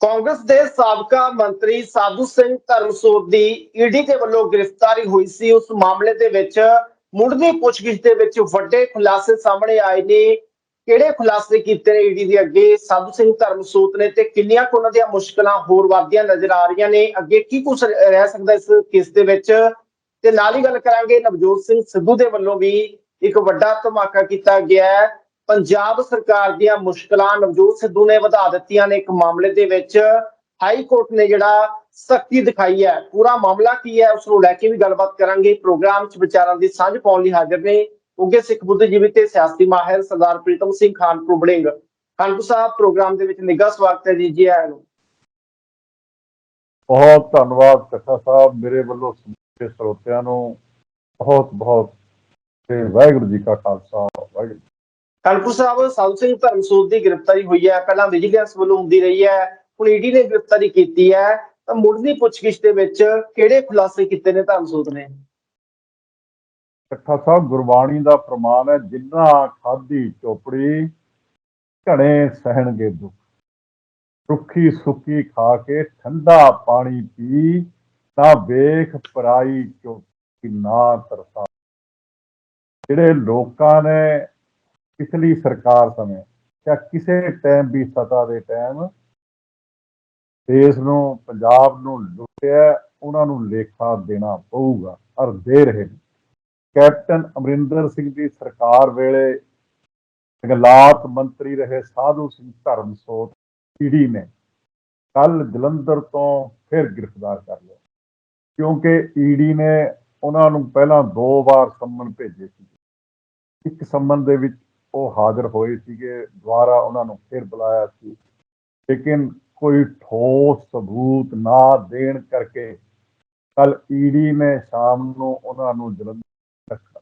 ਕਾਂਗਰਸ ਦੇ ਸਾਬਕਾ ਮੰਤਰੀ ਸਾਧੂ ਸਿੰਘ ਧਰਮਸੋਤ ਦੀ ਈਡੀ ਦੇ ਵੱਲੋਂ ਗ੍ਰਿਫਤਾਰੀ ਹੋਈ ਸੀ। ਉਸ ਮਾਮਲੇ ਦੇ ਵਿੱਚ ਮੁੱਢਲੀ ਪੁੱਛਗਿੱਛ ਦੇ ਵਿੱਚ ਵੱਡੇ ਖੁਲਾਸੇ ਸਾਹਮਣੇ ਆਏ ਨੇ। ਕਿਹੜੇ ਖੁਲਾਸੇ ਕੀਤੇ ਨੇ ਈਡੀ ਦੇ ਅੱਗੇ? ਸਾਧੂ ਸਿੰਘ ਧਰਮਸੋਤ ਨੇ ਤੇ ਕਿੰਨੀਆਂ ਕੁ ਉਹਨਾਂ ਦੀਆਂ ਮੁਸ਼ਕਲਾਂ ਹੋਰ ਵੱਧਦੀਆਂ ਨਜ਼ਰ ਆ ਰਹੀਆਂ ਨੇ? ਅੱਗੇ ਕੀ ਕੁਝ ਰਹਿ ਸਕਦਾ ਇਸ ਕੇਸ ਦੇ ਵਿੱਚ? ਤੇ ਨਾਲ ਹੀ ਗੱਲ ਕਰਾਂਗੇ, ਨਵਜੋਤ ਸਿੰਘ ਸਿੱਧੂ ਦੇ ਵੱਲੋਂ ਵੀ ਇੱਕ ਵੱਡਾ ਧਮਾਕਾ ਕੀਤਾ ਗਿਆ ਹੈ। ਪੰਜਾਬ ਸਰਕਾਰ ਦੀਆਂ ਮੁਸ਼ਕਲਾਂ ਨਵਜੋਤ ਸਿੱਧੂ ਨੇ ਵਧਾ ਦਿੱਤੀਆਂ ਨੇ ਇੱਕ ਮਾਮਲੇ ਦੇ ਵਿੱਚ। ਹਾਈ ਕੋਰਟ ਨੇ ਜਿਹੜਾ ਸਖਤੀ ਦਿਖਾਈ ਹੈ, ਪੂਰਾ ਮਾਮਲਾ ਕੀ ਹੈ ਉਸ ਨੂੰ ਲੈ ਕੇ ਵੀ ਗੱਲਬਾਤ ਕਰਾਂਗੇ। ਪ੍ਰੋਗਰਾਮ 'ਚ ਵਿਚਾਰਾਂ ਦੀ ਸਾਂਝ ਪਾਉਣ ਲਈ ਹਾਜ਼ਰ ਨੇ ਉੱਗੇ ਸਿੱਖ ਬੁੱਧੀਜੀਵੀ ਤੇ ਸਿਆਸੀ ਮਾਹਿਰ ਸਰਦਾਰ ਪ੍ਰੀਤਮ ਸਿੰਘ ਖਾਨਪੁਰ ਬੜਿੰਗ ਖਾਨਪੁਰ ਸਾਹਿਬ ਪ੍ਰੋਗਰਾਮ ਦੇ ਵਿੱਚ ਨਿੱਘਾ ਸਵਾਗਤ ਹੈ ਜੀ ਜੀ ਆਇਆਂ ਨੂੰ। ਬਹੁਤ ਧੰਨਵਾਦ ਕੱਟਾ ਸਾਹਿਬ, ਮੇਰੇ ਵੱਲੋਂ ਸਮੂਹ ਸਰੋਤਿਆਂ ਨੂੰ ਬਹੁਤ ਬਹੁਤ ਤੇ ਵਾਹਿਗੁਰੂ ਜੀ ਕਾ ਖਾਲਸਾ, ਵਾਹਿਗੁਰੂ ਖਾਨਪੁਰ ਸਾਹਿਬ, ਸਾਧੂ ਸਿੰਘ ਧਰਮਸੋਤ ਦੀ ਗ੍ਰਿਫਤਾਰੀ ਹੋਈ ਹੈ। ਪਹਿਲਾਂ ਵਿਜੀਲੈਂਸ ਵੱਲੋਂ ਹੁੰਦੀ ਰਹੀ ਹੈ। ਹੁਣ ਈਡੀ ਨੇ ਗ੍ਰਿਫਤਾਰੀ ਕੀਤੀ ਹੈ। ਤਾਂ ਮੁੱਢਲੀ ਪੁੱਛਗਿੱਛ ਦੇ ਵਿੱਚ ਕਿਹੜੇ ਖੁਲਾਸੇ ਕੀਤੇ ਨੇ ਧਰਮਸੋਤ ਨੇ? ਕੱਟਾ ਸਾਹਿਬ, ਗੁਰਬਾਣੀ ਦਾ ਪ੍ਰਮਾਣ ਹੈ, ਜਿੰਨਾ ਖਾਦੀ ਚੋਪੜੀ ਘਣੇ ਸਹਿਣਗੇ ਦੁੱਖ। ਰੁੱਖੀ ਸੁੱਕੀ ਖਾ ਕੇ ਠੰਡਾ ਪਾਣੀ ਪੀ ਤਾਂ ਵੇਖ ਪਰਾਈ ਚੋਪੜੀ, ਨਾ ਤਰਸਾ। ਜਿਹੜੇ ਲੋਕਾਂ ਨੇ ਪਿਛਲੀ ਸਰਕਾਰ ਸਮੇਂ ਜਾਂ ਕਿਸੇ ਟਾਈਮ ਵੀ ਸਤਾ ਦੇ ਟਾਈਮ ਦੇਸ਼ ਨੂੰ, ਪੰਜਾਬ ਨੂੰ ਲੁੱਟਿਆ, ਉਹਨਾਂ ਨੂੰ ਲੇਖਾ ਦੇਣਾ ਪਊਗਾ। ਔਰ ਦੇ ਰਹੇ ਨੇ। ਕੈਪਟਨ ਅਮਰਿੰਦਰ ਸਿੰਘ ਦੀ ਸਰਕਾਰ ਵੇਲੇ ਜੰਗਲਾਤ ਮੰਤਰੀ ਰਹੇ ਸਾਧੂ ਸਿੰਘ ਧਰਮਸੋਤ ਈਡੀ ਨੇ ਕੱਲ ਜਲੰਧਰ ਤੋਂ ਫਿਰ ਗ੍ਰਿਫਤਾਰ ਕਰ ਲਿਆ। ਕਿਉਂਕਿ ਈਡੀ ਨੇ ਉਹਨਾਂ ਨੂੰ ਪਹਿਲਾਂ ਦੋ ਵਾਰ ਸੰਮਨ ਭੇਜੇ ਸੀ। ਇੱਕ ਸੰਮਨ ਦੇ ਵਿੱਚ ਉਹ ਹਾਜ਼ਰ ਹੋਏ ਸੀਗੇ ਦੁਬਾਰਾ ਉਹਨਾਂ ਨੂੰ ਫਿਰ ਬੁਲਾਇਆ ਸੀ। ਲੇਕਿਨ ਕੋਈ ਠੋਸ ਸਬੂਤ ਨਾ ਦੇਣ ਕਰਕੇ ਕੱਲ ਈਡੀ ਨੇ ਸ਼ਾਮ ਨੂੰ ਉਹਨਾਂ ਨੂੰ ਜਲੰਧਰ ਰੱਖਿਆ।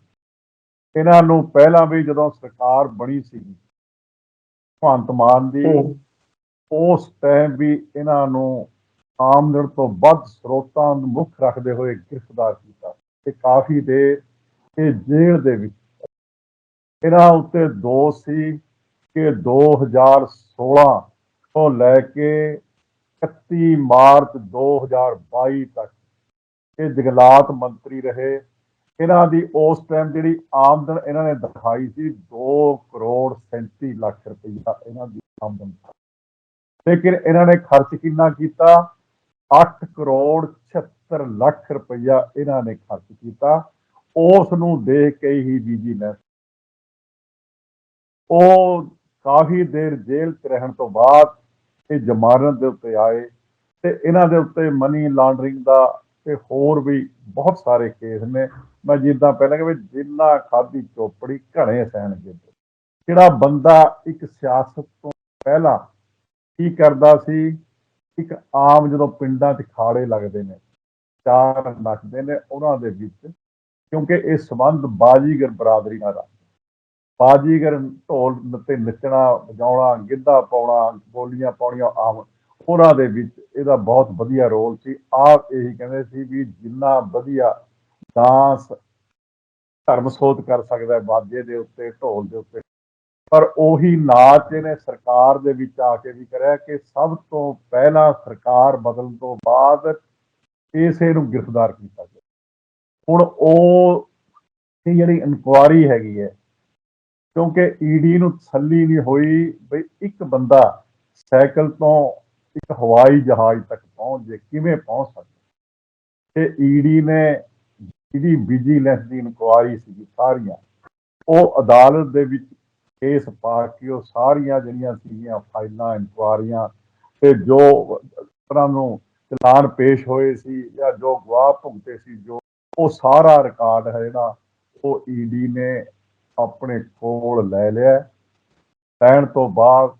ਇਹਨਾਂ ਨੂੰ ਪਹਿਲਾਂ ਵੀ ਜਦੋਂ ਸਰਕਾਰ ਬਣੀ ਸੀ ਭਗਵੰਤ ਮਾਨ ਦੀ ਉਸ ਟਾਈਮ ਵੀ ਇਹਨਾਂ ਨੂੰ ਆਮਦਨ ਤੋਂ ਵੱਧ ਸਰੋਤਾਂ ਨੂੰ ਮੁੱਖ ਰੱਖਦੇ ਹੋਏ ਗ੍ਰਿਫਤਾਰ ਕੀਤਾ। ਤੇ ਕਾਫੀ ਦੇ ਇਹ ਜੇਲ੍ਹ ਦੇ ਵਿੱਚ ਇਹਨਾਂ ਉੱਤੇ ਦੋਸ਼ ਸੀ ਕਿ 2016 ਤੋਂ ਲੈ ਕੇ 31 ਮਾਰਚ 2022 ਤੱਕ ਇਹ ਜੰਗਲਾਤ ਮੰਤਰੀ ਰਹੇ। ਇਹਨਾਂ ਦੀ ਉਸ ਟਾਈਮ ਜਿਹੜੀ ਆਮਦਨ ਇਹਨਾਂ ਨੇ ਦਿਖਾਈ ਸੀ 2 ਕਰੋੜ 37 ਲੱਖ ਰੁਪਈਆ ਇਹਨਾਂ ਦੀ ਆਮਦਨ ਲੇਕਿਨ ਇਹਨਾਂ ਨੇ ਖਰਚ ਕਿੰਨਾ ਕੀਤਾ? 8 ਕਰੋੜ 76 ਲੱਖ ਰੁਪਈਆ ਇਹਨਾਂ ਨੇ ਖਰਚ ਕੀਤਾ। ਉਸ ਨੂੰ ਦੇਖ ਕੇ ਹੀ ਵਿਜੀਲੈਂਸ ਉਹ ਕਾਫੀ ਦੇਰ ਜੇਲ੍ਹ 'ਚ ਰਹਿਣ ਤੋਂ ਬਾਅਦ ਇਹ ਜ਼ਮਾਨਤ ਦੇ ਉੱਤੇ ਆਏ ਤੇ ਇਹਨਾਂ ਦੇ ਉੱਤੇ ਮਨੀ ਲਾਂਡਰਿੰਗ ਦਾ ਤੇ ਹੋਰ ਵੀ ਬਹੁਤ ਸਾਰੇ ਕੇਸ ਨੇ। ਮੈਂ ਜਿੱਦਾਂ ਪਹਿਲਾਂ ਕਿ ਜਿੰਨਾ ਖਾਦੀ ਚੋਪੜੀ ਘਣੇ ਸਹਿਣਗੇ ਜਿਹੜਾ ਬੰਦਾ ਇੱਕ ਸਿਆਸਤ ਤੋਂ ਪਹਿਲਾਂ ਕੀ ਕਰਦਾ ਸੀ, ਇੱਕ ਆਮ ਜਦੋਂ ਪਿੰਡਾਂ 'ਚ ਖਾੜੇ ਲੱਗਦੇ ਨੇ, ਚਾਰ ਨੱਚਦੇ ਨੇ, ਉਹਨਾਂ ਦੇ ਵਿੱਚ ਕਿਉਂਕਿ ਇਹ ਸੰਬੰਧ ਬਾਜੀਗਰ ਬਰਾਦਰੀ ਨਾਲ ਬਾਜੀਗਰ ਢੋਲ ਤੇ ਨੱਚਣਾ, ਵਜਾਉਣਾ, ਗਿੱਧਾ ਪਾਉਣਾ, ਬੋਲੀਆਂ ਪਾਉਣੀਆਂ, ਆਮ ਉਹਨਾਂ ਦੇ ਵਿੱਚ ਇਹਦਾ ਬਹੁਤ ਵਧੀਆ ਰੋਲ ਸੀ। ਆਪ ਇਹੀ ਕਹਿੰਦੇ ਸੀ ਵੀ ਜਿੰਨਾ ਵਧੀਆ ਡਾਂਸ ਧਰਮ ਸੋਧ ਕਰ ਸਕਦਾ ਬਾਜੇ ਦੇ ਉੱਤੇ, ਢੋਲ ਦੇ ਉੱਤੇ। ਪਰ ਉਹੀ ਨਾਚ ਇਹਨੇ ਸਰਕਾਰ ਦੇ ਵਿੱਚ ਆ ਕੇ ਵੀ ਕਰਿਆ ਕਿ ਸਭ ਤੋਂ ਪਹਿਲਾਂ ਸਰਕਾਰ ਬਦਲਣ ਤੋਂ ਬਾਅਦ ਇਸੇ ਨੂੰ ਗ੍ਰਿਫਤਾਰ ਕੀਤਾ ਗਿਆ ਹੁਣ ਉਹ ਜਿਹੜੀ ਇਨਕੁਆਰੀ ਹੈਗੀ ਹੈ ਕਿਉਂਕਿ ਈਡੀ ਨੂੰ ਤਸੱਲੀ ਨਹੀਂ ਹੋਈ ਬਈ ਇੱਕ ਬੰਦਾ ਸਾਈਕਲ ਤੋਂ ਇੱਕ ਹਵਾਈ ਜਹਾਜ਼ ਤੱਕ ਪਹੁੰਚ ਜੇ, ਕਿਵੇਂ ਪਹੁੰਚ ਸਕਦਾ? ਤੇ ਈਡੀ ਨੇ ਜਿਹੜੀ ਵਿਜੀਲੈਂਸ ਦੀ ਇਨਕੁਆਇਰੀ ਸੀ ਸਾਰੀਆਂ, ਉਹ ਅਦਾਲਤ ਦੇ ਵਿੱਚ ਕੇਸ ਪਾ ਕੇ ਉਹ ਸਾਰੀਆਂ ਜਿਹੜੀਆਂ ਸੀਗੀਆਂ ਫਾਈਲਾਂ ਇਨਕੁਆਇਰੀਆਂ ਤੇ ਜੋ ਉਹਨਾਂ ਨੂੰ ਚਲਾਨ ਪੇਸ਼ ਹੋਏ ਸੀ ਜਾਂ ਜੋ ਗਵਾਹ ਭੁਗਤੇ ਸੀ ਜੋ, ਉਹ ਸਾਰਾ ਰਿਕਾਰਡ ਹੈ ਜਿਹੜਾ ਉਹ ਈਡੀ ਨੇ ਆਪਣੇ ਕੋਲ ਲੈ ਲਿਆ। ਲੈਣ ਤੋਂ ਬਾਅਦ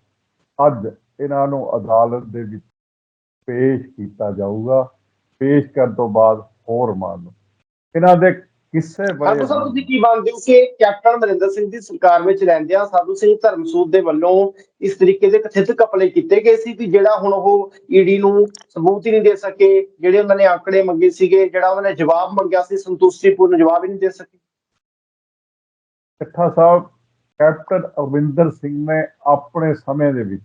ਅੱਜ ਇਹਨਾਂ ਨੂੰ ਅਦਾਲਤ ਦੇ ਵਿੱਚ ਪੇਸ਼ ਕੀਤਾ ਜਾਊਗਾ। ਪੇਸ਼ ਕਰਨ ਤੋਂ ਬਾਅਦ ਹੋਰ ਮੰਨ ਇਹਨਾਂ ਦੇ ਕਿਸੇ ਸਾਧੂ ਸਾਹਿਬ, ਤੁਸੀਂ ਕੀ ਮੰਨਦੇ ਹੋ ਕਿ ਕੈਪਟਨ ਅਮਰਿੰਦਰ ਸਿੰਘ ਦੀ ਸਰਕਾਰ ਵਿੱਚ ਰਹਿੰਦਿਆਂ ਸਾਧੂ ਸਿੰਘ ਧਰਮਸੂਤ ਦੇ ਵੱਲੋਂ ਇਸ ਤਰੀਕੇ ਦੇ ਕਥਿਤ ਕਪਲੇ ਕੀਤੇ ਗਏ ਸੀ ਕਿ ਜਿਹੜਾ ਹੁਣ ਉਹ ਈਡੀ ਨੂੰ ਸਬੂਤ ਹੀ ਨਹੀਂ ਦੇ ਸਕੇ, ਜਿਹੜੇ ਉਹਨਾਂ ਨੇ ਆંકੜੇ ਮੰਗੇ ਸੀਗੇ, ਜਿਹੜਾ ਉਹਨਾਂ ਨੇ ਜਵਾਬ ਮੰਗਿਆ ਸੀ, ਸੰਤੁਸ਼ਟੀਪੂਰਨ ਜਵਾਬ ਹੀ ਨਹੀਂ ਦੇ ਸਕੇ? ਇਕੱਠਾ ਸਾਹਿਬ ਕੈਪਟਨ ਅਮਰਿੰਦਰ ਸਿੰਘ ਨੇ ਆਪਣੇ ਸਮੇਂ ਦੇ ਵਿੱਚ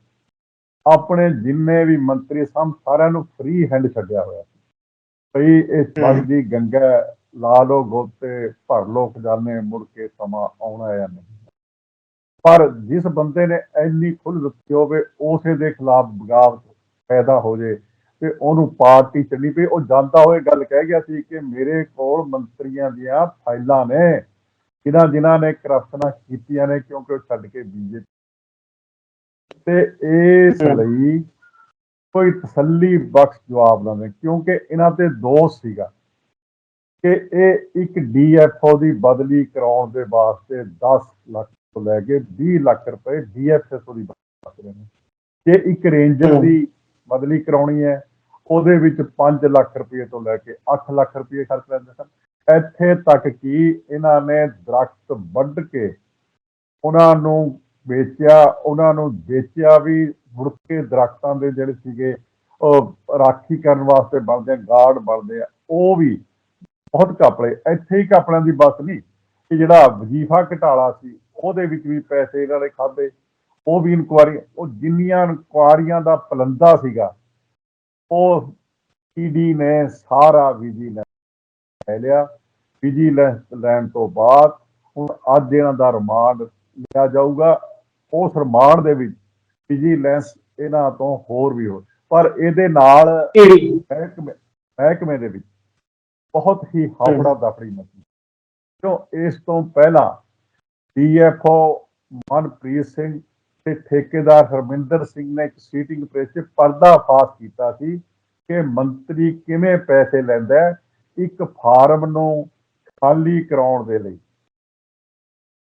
ਆਪਣੇ ਜਿੰਨੇ ਵੀ ਮੰਤਰੀ ਸਨ ਸਾਰਿਆਂ ਨੂੰ ਫ੍ਰੀ ਹੈਂਡ ਛੱਡਿਆ ਹੋਇਆ ਸੀ। ਭਈ ਇਹ ਚੱਲਦੀ ਗੰਗਾ ਹੈ, ਲਾ ਲੋ ਗੋਤੇ ਭਰ ਲੋ ਖਜ਼ਾਨੇ ਮੁੜ ਕੇ ਸਮਾਂ ਆਉਣਾ ਜਾਂ ਨਹੀਂ। ਪਰ ਜਿਸ ਬੰਦੇ ਨੇ ਇੰਨੀ ਖੁੱਲ੍ਹ ਦਿੱਤੀ ਹੋਵੇ ਉਸੇ ਦੇ ਖਿਲਾਫ ਬਗਾਵਤ ਪੈਦਾ ਹੋ ਜੇ ਤੇ ਉਹਨੂੰ ਪਾਰਟੀ ਚੱਲੀ ਪਈ ਉਹ ਜਾਂਦਾ ਹੋਏ ਗੱਲ ਕਹਿ ਗਿਆ ਸੀ ਕਿ ਮੇਰੇ ਕੋਲ ਮੰਤਰੀਆਂ ਦੀਆਂ ਫਾਈਲਾਂ ਨੇ। ਜਿਨ੍ਹਾਂ ਜਿਨ੍ਹਾਂ ਨੇ ਕਰਪਸ਼ਨਾਂ ਕੀਤੀਆਂ ਨੇ ਕਿਉਂਕਿ ਉਹ ਛੱਡ ਕੇ ਬੀਜੇਪੀ ਤੇ ਇਸ। ਲਈ ਕੋਈ ਤਸੱਲੀ ਬਖਸ਼ ਜਵਾਬ ਨਾ ਦੇ ਕਿਉਂਕਿ ਇਹਨਾਂ ਤੇ ਦੋਸ਼ ਸੀਗਾ ਕਿ ਇਹ ਇੱਕ ਡੀਐਫਓ ਦੀ ਬਦਲੀ ਕਰਾਉਣ ਦੇ ਵਾਸਤੇ 10 ਲੱਖ ਤੋਂ ਲੈ ਕੇ 20 ਲੱਖ ਰੁਪਏ ਡੀਐਫਐਸਓ ਦੀ ਬਦਲੀ ਰਹੇ ਨੇ ਜੇ ਇੱਕ ਰੇਂਜਰ। ਦੀ ਬਦਲੀ ਕਰਾਉਣੀ ਹੈ ਉਹਦੇ ਵਿੱਚ 5 ਲੱਖ ਰੁਪਏ ਤੋਂ ਲੈ ਕੇ 8 ਲੱਖ ਰੁਪਏ ਖਰਚ ਲੈਂਦੇ ਸਨ ਇੱਥੇ ਤੱਕ ਕਿ ਇਹਨਾਂ ਨੇ ਦਰਖਤ ਵੱਢ ਕੇ ਉਹਨਾਂ ਨੂੰ ਵੇਚਿਆ, ਉਹਨਾਂ ਨੂੰ ਵੇਚਿਆ ਵੀ, ਮੁੜ ਕੇ ਦਰਖਤਾਂ ਦੇ ਜਿਹੜੇ ਸੀਗੇ, ਉਹ ਰਾਖੀ ਕਰਨ ਵਾਸਤੇ ਬਣਦੇ ਗਾਰਡ ਬਣਦੇ ਆ, ਉਹ ਵੀ ਬਹੁਤ ਘਪਲੇ। ਇੱਥੇ ਹੀ ਘਪਲਿਆਂ ਦੀ ਬਸ ਨਹੀਂ ਕਿ ਜਿਹੜਾ ਵਜੀਫਾ ਘਟਾਲਾ ਸੀ, ਉਹਦੇ ਵਿੱਚ ਵੀ ਪੈਸੇ ਇਹਨਾਂ ਨੇ ਖਾਦੇ ਉਹ ਵੀ ਇਨਕੁਆਰੀ, ਉਹ ਜਿੰਨੀਆਂ ਇਨਕੁਆਰੀਆਂ ਦਾ ਪਲੰਦਾ ਸੀਗਾ, ਉਹ ਈਡੀ ਨੇ, ਸਾਰਾ ਵਿਜੀਲੈਂਸ ਲੈ ਲਿਆ ਵਿਜੀਲੈਂਸ ਲੈਣ ਤੋਂ ਬਾਅਦ ਹੁਣ ਅੱਜ ਇਹਨਾਂ ਦਾ ਰਿਮਾਂਡ ਲਿਆ ਜਾਊਗਾ। ਉਸ ਰਿਮਾਂਡ ਦੇ ਵਿੱਚ ਵਿਜੀਲੈਂਸ ਇਹਨਾਂ ਤੋਂ ਹੋਰ ਵੀ ਹੋ ਪਰ ਇਹਦੇ ਨਾਲ ਮਹਿਕਮੇ ਮਹਿਕਮੇ ਦੇ ਵਿੱਚ ਬਹੁਤ ਹੀ ਹਾਵੜਾ ਦਫੜੀ ਮਚੀ। ਕਿਉਂ? ਇਸ ਤੋਂ ਪਹਿਲਾਂ ਡੀਐਫਓ ਮਨਪ੍ਰੀਤ ਸਿੰਘ ਤੇ ਠੇਕੇਦਾਰ ਹਰਮਿੰਦਰ ਸਿੰਘ ਨੇ ਇੱਕ ਸੀਟਿੰਗ ਪ੍ਰੈਸ 'ਚ ਪਰਦਾ ਫਾਸ਼ ਕੀਤਾ ਸੀ ਕਿ ਮੰਤਰੀ ਕਿਵੇਂ ਪੈਸੇ ਲੈਂਦਾ ਹੈ। ਇੱਕ ਫਾਰਮ ਨੂੰ ਖਾਲੀ ਕਰਾਉਣ ਦੇ ਲਈ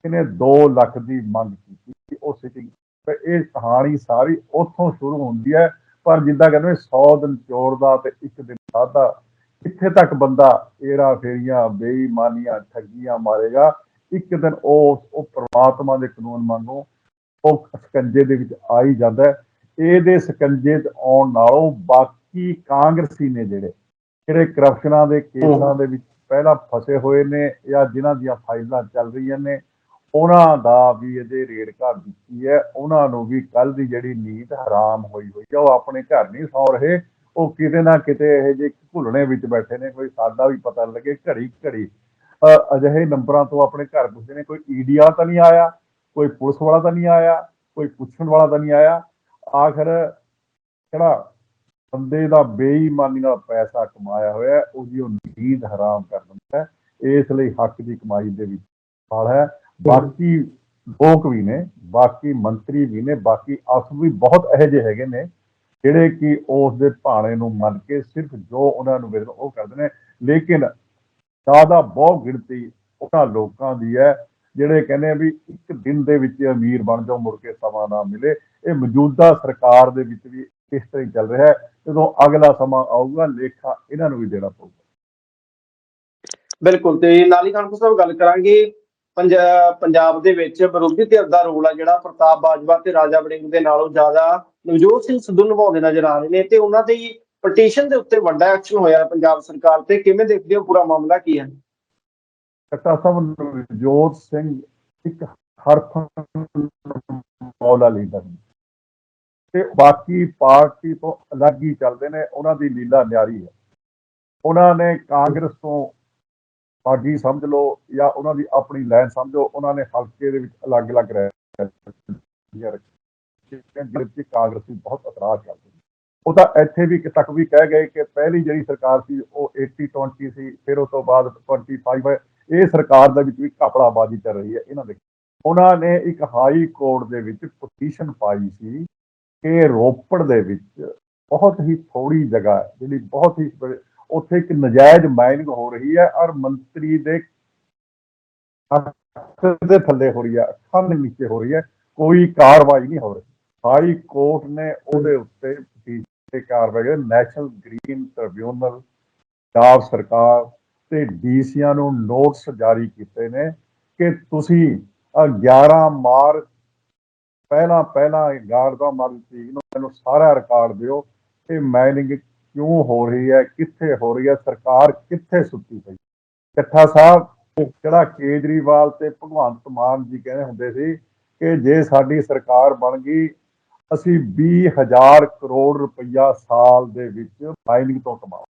ਇਹਨੇ 2 ਲੱਖ ਦੀ ਮੰਗ ਕੀਤੀ। ਉਹ ਸਿਟਿੰਗ ਤੇ ਇਹ ਕਹਾਣੀ ਸਾਰੀ ਉੱਥੋਂ ਸ਼ੁਰੂ ਹੁੰਦੀ ਹੈ, ਪਰ ਜਿੱਦਾਂ ਕਹਿੰਦੇ ਨੇ 100 ਦਿਨ ਚੋਰ ਦਾ ਤੇ ਇੱਕ ਦਿਨ ਸਾਦਾ ਕਿੱਥੇ ਤੱਕ ਬੰਦਾ ਏਰਾ ਫੇਰੀਆਂ, ਬੇਈਮਾਨੀਆਂ, ਠੱਗੀਆਂ ਮਾਰੇਗਾ। ਇੱਕ ਦਿਨ ਉਹ ਉਹ ਪ੍ਰਮਾਤਮਾ ਦੇ ਕਾਨੂੰਨ ਵਾਂਗੂ ਉਹ ਸਕੰਜੇ ਦੇ ਵਿੱਚ ਆ ਹੀ ਜਾਂਦਾ ਇਹਦੇ ਸਕੰਜੇ 'ਚ ਆਉਣ ਨਾਲੋਂ ਬਾਕੀ ਕਾਂਗਰਸੀ ਨੇ ਜਿਹੜੇ ਜਿਹੜੇ ਕਰਪਸ਼ਨਾਂ ਦੇ ਕੇਸਾਂ ਦੇ ਵਿੱਚ ਪਹਿਲਾਂ ਫਸੇ ਹੋਏ ਨੇ ਜਾਂ ਜਿਨ੍ਹਾਂ ਦੀਆਂ ਫਾਈਲਾਂ ਚੱਲ ਰਹੀਆਂ ਨੇ ਉਹਨਾਂ ਦਾ ਵੀ ਇਹਦੇ ਰੇਡ ਘਰ ਦਿੱਤੀ ਹੈ। ਉਹਨਾਂ ਨੂੰ ਵੀ ਕੱਲ ਦੀ ਜਿਹੜੀ ਨੀਂਦ ਹਰਾਮ ਹੋਈ ਹੋਈ ਹੈ ਉਹ ਆਪਣੇ ਘਰ ਨਹੀਂ ਸੌ ਰਹੇ। ਉਹ ਕਿਤੇ ਨਾ ਕਿਤੇ ਇਹ ਜਿਹੇ ਘੁਲਣੇ ਵਿੱਚ ਬੈਠੇ ਨੇ ਕੋਈ ਸਾਡਾ ਵੀ ਪਤਾ ਲੱਗੇ ਘੜੀ ਘੜੀ। ਅਜਿਹੇ ਨੰਬਰਾਂ ਤੋਂ ਆਪਣੇ ਘਰ ਪੁੱਛਦੇ ਨੇ ਕੋਈ ਈਡੀ ਵਾਲਾ ਤਾਂ ਨਹੀਂ ਆਇਆ? ਕੋਈ ਪੁਲਿਸ ਵਾਲਾ ਤਾਂ ਨਹੀਂ ਆਇਆ? ਕੋਈ ਪੁੱਛਣ ਵਾਲਾ ਤਾਂ ਨਹੀਂ ਆਇਆ? ਆਖਰ ਜਿਹੜਾ ਬੰਦੇ ਦਾ ਬੇਈਮਾਨੀ ਨਾਲ ਪੈਸਾ ਕਮਾਇਆ ਹੋਇਆ, ਉਹਦੀ ਉਹ ਨੀਂਦ ਹਰਾਮ ਕਰ ਦਿੰਦਾ ਹੈ। ਇਸ ਲਈ ਹੱਕ ਦੀ ਕਮਾਈ ਦੇ ਵਿੱਚ ਫਲ ਹੈ। ਬਾਕੀ ਲੋਕ ਵੀ ਨੇ, ਬਾਕੀ ਮੰਤਰੀ ਵੀ ਨੇ, ਬਾਕੀ ਅਫਸਰ ਵੀ ਬਹੁਤ ਇਹੋ ਜਿਹੇ ਹੈਗੇ ਨੇ, ਜਿਹੜੇ ਕਿ ਉਸ ਦੇ ਭਾਣੇ ਨੂੰ ਮੰਨ ਕੇ ਸਿਰਫ ਜੋ ਉਹਨਾਂ ਨੂੰ ਵੇਦਨ ਉਹ ਕਰਦੇ ਨੇ। ਲੇਕਿਨ ਜ਼ਿਆਦਾ ਬਹੁਤ ਗਿਣਤੀ ਉਹਨਾਂ ਲੋਕਾਂ ਦੀ ਹੈ, ਜਿਹੜੇ ਕਹਿੰਦੇ ਆ ਵੀ ਇੱਕ ਦਿਨ ਦੇ ਵਿੱਚ ਅਮੀਰ ਬਣ ਜਾਓ, ਮੁੜ ਕੇ ਸਮਾਂ ਨਾ ਮਿਲੇ। ਇਹ ਮੌਜੂਦਾ ਸਰਕਾਰ ਦੇ ਵਿੱਚ ਵੀ ਇਸ ਤਰ੍ਹਾਂ ਹੀ ਚੱਲ ਰਿਹਾ ਹੈ ਜਦੋਂ ਅਗਲਾ ਸਮਾਂ ਆਊਗਾ ਲੇਖਾ ਇਹਨਾਂ ਨੂੰ ਵੀ ਦੇਣਾ ਪਊਗਾ। ਬਿਲਕੁਲ ਤੇ ਹੀ ਖਾਨਪੁਰ ਸਾਹਿਬ ਗੱਲ ਕਰਾਂਗੇ ਪੰਜਾ- ਪੰਜਾਬ ਦੇ ਵਿੱਚ ਵਿਰੋਧੀ ਧਿਰ ਦਾ ਰੋਲ ਆ ਜਿਹੜਾ ਪ੍ਰਤਾਪ ਬਾਜਵਾ ਤੇ ਰਾਜਾ ਵੜਿੰਗ ਦੇ ਨਾਲੋਂ ਜ਼ਿਆਦਾ ਨਵਜੋਤ ਸਿੰਘ ਸਿੱਧੂ ਨਿਭਾਉਂਦੇ ਨਜ਼ਰ ਆ ਰਹੇ ਨੇ ਤੇ ਉਹਨਾਂ ਦੀ ਪਟੀਸ਼ਨ ਦੇ ਉੱਤੇ ਵੱਡਾ ਐਕਸ਼ਨ ਹੋਇਆ ਪੰਜਾਬ ਸਰਕਾਰ ਤੇ। ਕਿਵੇਂ ਦੇਖਦੇ ਹੋ ਪੂਰਾ ਮਾਮਲਾ ਕੀ ਹੈ? ਕੱਟਾ ਸਾਹਿਬ ਨਵਜੋਤ ਸਿੰਘ ਇੱਕ ਹਰਫਨ ਮੌਲਾ ਲੀਡਰ ਨੇ। ਤੇ ਬਾਕੀ ਪਾਰਟੀ ਤੋਂ ਅਲੱਗ ਹੀ ਚੱਲਦੇ ਨੇ, ਉਹਨਾਂ ਦੀ ਲੀਲਾ ਨਿਆਰੀ ਹੈ। ਉਹਨਾਂ ਨੇ ਕਾਂਗਰਸ ਤੋਂ ਬਾਗੀ ਸਮਝ ਲਓ ਜਾਂ ਉਹਨਾਂ ਦੀ ਆਪਣੀ ਲਾਈਨ ਸਮਝੋ ਉਹਨਾਂ ਨੇ ਹਲਕੇ ਦੇ ਵਿੱਚ ਅਲੱਗ-ਅਲੱਗ ਰਹਿ ਜਿਹਦੇ ਵਿੱਚ ਕਾਂਗਰਸੀ ਬਹੁਤ ਅਤਰਾਜ਼ ਕਰਦੇ ਉਹ ਤਾਂ ਇੱਥੇ ਵੀ ਤੱਕ ਵੀ ਕਹਿ ਗਏ ਕਿ ਪਹਿਲੀ ਜਿਹੜੀ ਸਰਕਾਰ ਸੀ, ਉਹ 80 20 ਸੀ, ਫਿਰ ਉਸ ਤੋਂ ਬਾਅਦ 25 ਹੈ ਇਹ ਸਰਕਾਰ ਦੇ ਵਿੱਚ ਵੀ ਕਪੜਾਬਾਜ਼ੀ ਚੱਲ ਰਹੀ ਹੈ, ਇਹਨਾਂ ਦੇ। ਉਹਨਾਂ ਨੇ ਇੱਕ ਹਾਈ ਕੋਰਟ ਦੇ ਵਿੱਚ ਪਟੀਸ਼ਨ ਪਾਈ ਸੀ ਕਿ ਰੋਪੜ ਦੇ ਵਿੱਚ ਬਹੁਤ ਹੀ ਥੋੜੀ ਜਗ੍ਹਾ ਜਿਹੜੀ ਬਹੁਤ ਹੀ ਉੱਥੇ ਇੱਕ ਨਜਾਇਜ਼ ਮਾਈਨਿੰਗ ਹੋ ਰਹੀ ਹੈ ਔਰ ਮੰਤਰੀ ਦੇ ਅੱਖ ਦੇ ਥੱਲੇ ਹੋ ਰਹੀ ਹੈ, ਅੱਖਾਂ ਦੇ ਨੀਚੇ ਹੋ ਰਹੀ ਹੈ, ਕੋਈ ਕਾਰਵਾਈ ਨਹੀਂ ਹੋ ਰਹੀ। ਹਾਈ ਕੋਰਟ ਨੇ ਉਹਦੇ ਉੱਤੇ petition ਤੇ ਕਾਰਵਾਈ ਕੀਤੀ ਨੈਸ਼ਨਲ ਗ੍ਰੀਨ ਟ੍ਰਿਬਿਊਨਲ, ਪੰਜਾਬ ਸਰਕਾਰ ਤੇ ਡੀਸੀਆਂ ਨੂੰ ਨੋਟਿਸ ਜਾਰੀ ਕੀਤੇ ਨੇ ਕਿ ਤੁਸੀਂ ਆਹ 11 ਮਾਰਚ ਪਹਿਲਾਂ ਪਹਿਲਾਂ 11 ਮਾਰਚ ਤੀਕ ਨੂੰ ਮੈਨੂੰ ਸਾਰਾ ਰਿਕਾਰਡ ਦਿਓ ਕਿ ਮਾਈਨਿੰਗ ਕਿਉਂ ਹੋ ਰਹੀ ਹੈ, ਕਿੱਥੇ ਹੋ ਰਹੀ ਹੈ, ਸਰਕਾਰ ਕਿੱਥੇ ਸੁੱਤੀ ਪਈ ਇਕੱਠਾ ਸਾਹਿਬ, ਜਿਹੜਾ ਕੇਜਰੀਵਾਲ ਤੇ ਭਗਵੰਤ ਮਾਨ ਜੀ ਕਹਿੰਦੇ ਹੁੰਦੇ ਸੀ ਕਿ ਜੇ ਸਾਡੀ ਸਰਕਾਰ ਬਣ ਗਈ, ਅਸੀਂ 20000 ਕਰੋੜ ਰੁਪਈਆ ਸਾਲ ਦੇ ਵਿੱਚ ਮਾਈਨਿੰਗ ਤੋਂ ਕਮਾਉਂਦੇ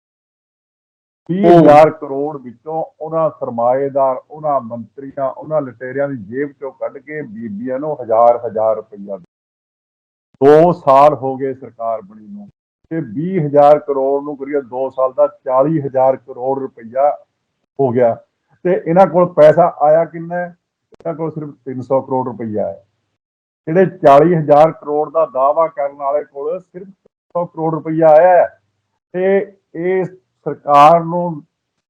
20000 ਕਰੋੜ ਵਿੱਚੋਂ ਉਹਨਾਂ ਸਰਮਾਏਦਾਰ ਉਹਨਾਂ ਮੰਤਰੀਆਂ ਉਹਨਾਂ ਲਟੇਰਿਆਂ ਦੀ ਜੇਬ ਚੋਂ ਕੱਢ ਕੇ ਬੀਬੀਆਂ ਨੂੰ ਹਜ਼ਾਰ ਹਜ਼ਾਰ ਰੁਪਈਆ। ਦੋ ਸਾਲ ਹੋ ਗਏ ਸਰਕਾਰ ਬਣੀ ਨੂੰ ਤੇ 20000 ਕਰੋੜ ਨੂੰ ਕਰੀਏ 2 ਸਾਲ ਦਾ 40000 ਕਰੋੜ ਰੁਪਈਆ ਹੋ ਗਿਆ ਤੇ ਇਹਨਾਂ ਕੋਲ ਪੈਸਾ ਆਇਆ ਕਿੰਨਾ? ਇਹਨਾਂ ਕੋਲ ਸਿਰਫ 300 ਕਰੋੜ ਰੁਪਈਆ ਹੈ ਜਿਹੜੇ 40000 ਕਰੋੜ ਦਾ ਦਾਅਵਾ ਕਰਨ ਵਾਲੇ ਕੋਲ ਸਿਰਫ 100 ਕਰੋੜ ਰੁਪਈਆ ਆਇਆ ਹੈ ਤੇ ਇਹ ਸਰਕਾਰ ਨੂੰ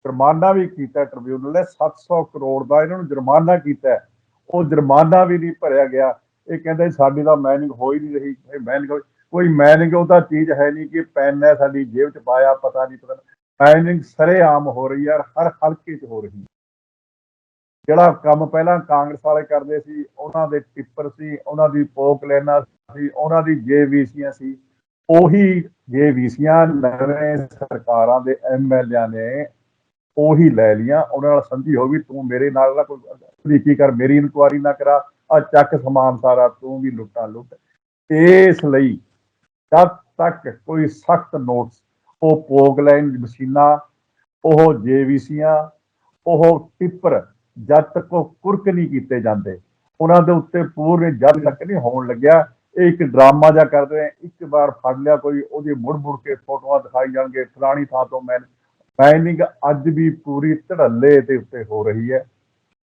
ਜੁਰਮਾਨਾ ਵੀ ਕੀਤਾ ਟ੍ਰਿਬਿਊਨਲ ਨੇ 700 ਕਰੋੜ ਦਾ ਇਹਨਾਂ ਨੂੰ ਜੁਰਮਾਨਾ ਕੀਤਾ। ਉਹ ਜੁਰਮਾਨਾ ਵੀ ਨਹੀਂ ਭਰਿਆ ਗਿਆ। ਇਹ ਕਹਿੰਦੇ ਸਾਡੀ ਤਾਂ ਮੈਨਿੰਗ ਹੋ ਹੀ ਨਹੀਂ ਰਹੀ ਮੈਨਿੰਗ ਕੋਈ ਮੈਨਿੰਗ ਉਹ ਚੀਜ਼ ਹੈ ਨਹੀਂ ਕਿ ਪੈਨ ਹੈ ਸਾਡੀ ਜੇਬ 'ਚ ਪਾਇਆ, ਪਤਾ ਨਹੀਂ, ਪਤਾ ਮੈਨਿੰਗ ਸਰੇਆਮ ਹੋ ਰਹੀ ਹੈ ਹਰ ਹਲਕੇ 'ਚ ਹੋ ਰਹੀ ਜਿਹੜਾ ਕੰਮ ਪਹਿਲਾਂ ਕਾਂਗਰਸ ਵਾਲੇ ਕਰਦੇ ਸੀ, ਉਹਨਾਂ ਦੇ ਟਿੱਪਰ ਸੀ, ਉਹਨਾਂ ਦੀ ਪੋਕ ਲੈਣਾ ਸੀ, ਉਹਨਾਂ ਦੀ ਜੇਬੀਸੀਆਂ ਸੀ। ਉਹੀ ਜੇਵੀਸੀਆਂ ਨਵੇਂ ਸਰਕਾਰਾਂ ਦੇ ਐਮਐਲਏ ਨੇ ਉਹੀ ਲੈ ਲੀਆਂ ਉਹਨਾਂ ਨਾਲ ਸੰਧੀ ਹੋ ਗਈ, ਤੂੰ ਮੇਰੇ ਨਾਲ ਨਾ ਕੋਈ ਤਰੀਕੀ ਕਰ, ਮੇਰੀ ਇਨਕੁਆਰੀ ਨਾ ਕਰਾ ਆ ਚੱਕ ਸਮਾਨ ਸਾਰਾ, ਤੂੰ ਵੀ ਲੁੱਟਾਂ ਲੁੱਟ। ਇਸ ਲਈ ਜਦ ਤੱਕ ਕੋਈ ਸਖਤ ਨੋਟਸ, ਉਹ ਪੋਗਲਾਈਨ ਲੈਣ ਮਸ਼ੀਨਾਂ, ਉਹ ਜੇਵੀਸੀਆਂ ਉਹ ਟਿੱਪਰ ਜਦ ਤੱਕ ਉਹ ਕੁਰਕ ਨਹੀਂ ਕੀਤੇ ਜਾਂਦੇ, ਉਹਨਾਂ ਦੇ ਉੱਤੇ ਪੂਰੇ ਜਦ ਤੱਕ ਨਹੀਂ ਹੋਣ ਲੱਗਿਆ ਇਹ ਇੱਕ ਡਰਾਮਾ ਜਿਹਾ ਕਰਦੇ ਆ, ਇੱਕ ਵਾਰ ਫੜ ਲਿਆ ਕੋਈ, ਉਹਦੀ ਮੁੜ ਮੁੜ ਕੇ ਫੋਟੋਆਂ ਦਿਖਾਈ ਜਾਣਗੇ ਫਲਾਣੀ ਥਾਂ ਤੋਂ ਮੈਂ ਮਾਈਨਿੰਗ ਅੱਜ ਵੀ ਪੂਰੀ ਧੜੱਲੇ ਦੇ ਉੱਤੇ ਹੋ ਰਹੀ ਹੈ।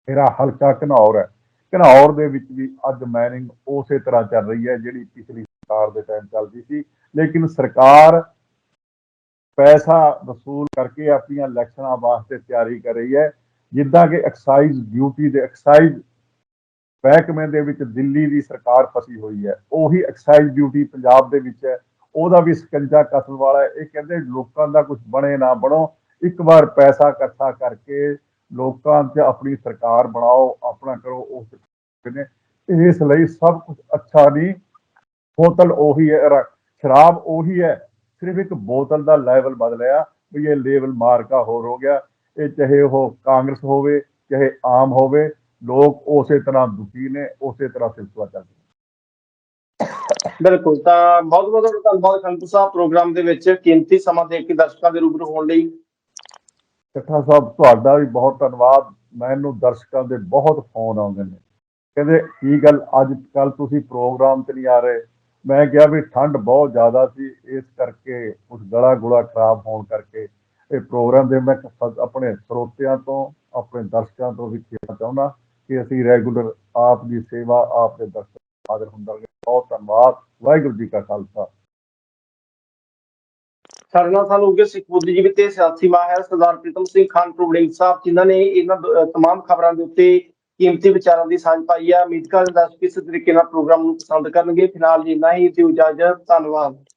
ਮੇਰਾ ਹਲਕਾ ਘਨੌਰ ਹੈ। ਘਨੌਰ ਦੇ ਵਿੱਚ ਵੀ ਅੱਜ ਮਾਈਨਿੰਗ ਉਸੇ ਤਰ੍ਹਾਂ ਚੱਲ ਰਹੀ ਹੈ, ਜਿਹੜੀ ਪਿਛਲੀ ਸਰਕਾਰ ਦੇ ਟਾਈਮ ਚੱਲਦੀ ਸੀ। ਲੇਕਿਨ ਸਰਕਾਰ ਪੈਸਾ ਵਸੂਲ ਕਰਕੇ ਆਪਣੀਆਂ ਇਲੈਕਸ਼ਨਾਂ ਵਾਸਤੇ ਤਿਆਰੀ ਕਰ ਰਹੀ ਹੈ। ਜਿੱਦਾਂ ਕਿ ਐਕਸਾਈਜ਼ ਡਿਊਟੀ ਦੇ ਐਕਸਾਈਜ਼ ਮਹਿਕਮੇ ਦੇ ਵਿੱਚ ਦਿੱਲੀ ਦੀ ਸਰਕਾਰ ਫਸੀ ਹੋਈ ਹੈ। ਉਹੀ ਐਕਸਾਈਜ਼ ਡਿਊਟੀ ਪੰਜਾਬ ਦੇ ਵਿੱਚ ਹੈ। ਉਹਦਾ ਵੀ ਸਕੰਜਾ ਕਸਣ ਵਾਲਾ ਇਹ ਕਹਿੰਦੇ ਲੋਕਾਂ ਦਾ ਕੁਝ ਬਣੇ ਨਾ ਬਣੋ। ਇੱਕ ਵਾਰ ਪੈਸਾ ਇਕੱਠਾ ਕਰਕੇ ਲੋਕਾਂ 'ਚ ਆਪਣੀ ਸਰਕਾਰ ਬਣਾਓ, ਆਪਣਾ ਕਰੋ ਉਸ ਨੇ। ਇਸ ਲਈ ਸਭ ਕੁਝ ਅੱਛਾ ਨਹੀਂ। ਬੋਤਲ ਉਹੀ ਹੈ। ਸ਼ਰਾਬ ਉਹੀ ਹੈ। ਸਿਰਫ ਇੱਕ ਬੋਤਲ ਦਾ ਲੈਵਲ ਬਦਲਿਆ ਵੀ ਇਹ ਲੈਵਲ ਮਾਰਕਾ ਹੋਰ ਹੋ ਗਿਆ। ਇਹ ਚਾਹੇ ਉਹ ਕਾਂਗਰਸ ਹੋਵੇ, ਚਾਹੇ ਆਮ ਹੋਵੇ ਲੋਕ ਉਸੇ ਤਰ੍ਹਾਂ ਦੁਖੀ ਨੇ ਉਸੇ ਤਰ੍ਹਾਂ ਸਿਲਸਿਲਾ ਚੱਲ ਰਿਹਾ ਬਿਲਕੁਲ ਤਾਂ ਬਹੁਤ ਬਹੁਤ ਧੰਨਵਾਦ ਖੰਡੂ ਸਾਹਿਬ ਪ੍ਰੋਗਰਾਮ ਦੇ ਵਿੱਚ ਕੀਮਤੀ ਸਮਾਂ ਦੇ ਕੇ ਦਰਸ਼ਕਾਂ ਦੇ ਰੂਬਰੂ ਹੋਣ ਲਈ। ਚੱਠਾ ਸਾਹਿਬ ਤੁਹਾਡਾ ਵੀ ਬਹੁਤ ਧੰਨਵਾਦ। ਮੈਨੂੰ ਦਰਸ਼ਕਾਂ ਦੇ ਬਹੁਤ ਫੋਨ ਆਉਂਦੇ ਨੇ। ਕਹਿੰਦੇ ਕੀ ਗੱਲ ਅੱਜ ਕੱਲ ਤੁਸੀਂ ਪ੍ਰੋਗਰਾਮ ਤੇ ਨਹੀਂ ਆ ਰਹੇ? ਮੈਂ ਕਿਹਾ ਵੀ ਠੰਡ ਬਹੁਤ ਜ਼ਿਆਦਾ ਸੀ ਇਸ ਕਰਕੇ ਉਸ ਗਲਾ ਗੁਲਾ ਖਰਾਬ ਹੋਣ ਕਰਕੇ ਇਹ ਪ੍ਰੋਗਰਾਮ ਦੇ ਮੈਂ ਆਪਣੇ ਸਰੋਤਿਆਂ ਤੋਂ ਆਪਣੇ ਦਰਸ਼ਕਾਂ ਤੋਂ ਵੀ ਕਹਿਣਾ ਚਾਹੁੰਦਾ। ਕਿ ਅਸੀਂ ਰੈਗੂਲਰ ਆਪ ਦੀ ਸੇਵਾ, ਆਪ ਦੇ ਦਰਸ਼ਕ ਹਾਜ਼ਰ ਹੁੰਦਾ ਬਹੁਤ ਧੰਨਵਾਦ। ਵਾਹਿਗੁਰੂ ਜੀ ਕਾ ਖਾਲਸਾ। ਸਾਡੇ ਨਾਲ ਸਾਨੂੰ ਉੱਗੇ ਸਿੱਖ ਬੁੱਧੀਜੀਵੀ ਤੇ ਸਿਆਸੀ ਮਾਹਿਰ ਸਰਦਾਰ ਪ੍ਰੀਤਮ ਸਿੰਘ ਖਾਨ ਪ੍ਰੋਬਲਿੰਗ ਸਾਹਿਬ, ਜਿਨ੍ਹਾਂ ਨੇ ਇਹਨਾਂ ਦ- ਤਮਾਮ ਖਬਰਾਂ ਦੇ ਉੱਤੇ ਕੀਮਤੀ ਵਿਚਾਰਾਂ ਦੀ ਸਾਂਝ ਪਾਈ ਹੈ ਉਮੀਦ ਕਰਦੇ ਹਾਂ ਦਰਸ਼ਕ ਇਸ ਤਰੀਕੇ ਨਾਲ ਪ੍ਰੋਗਰਾਮ ਨੂੰ ਪਸੰਦ ਕਰਨਗੇ। ਫਿਲਹਾਲ ਜੀ ਇੰਨਾ ਹੀ। ਦਿਓ ਇਜਾਜ਼ਤ। ਧੰਨਵਾਦ।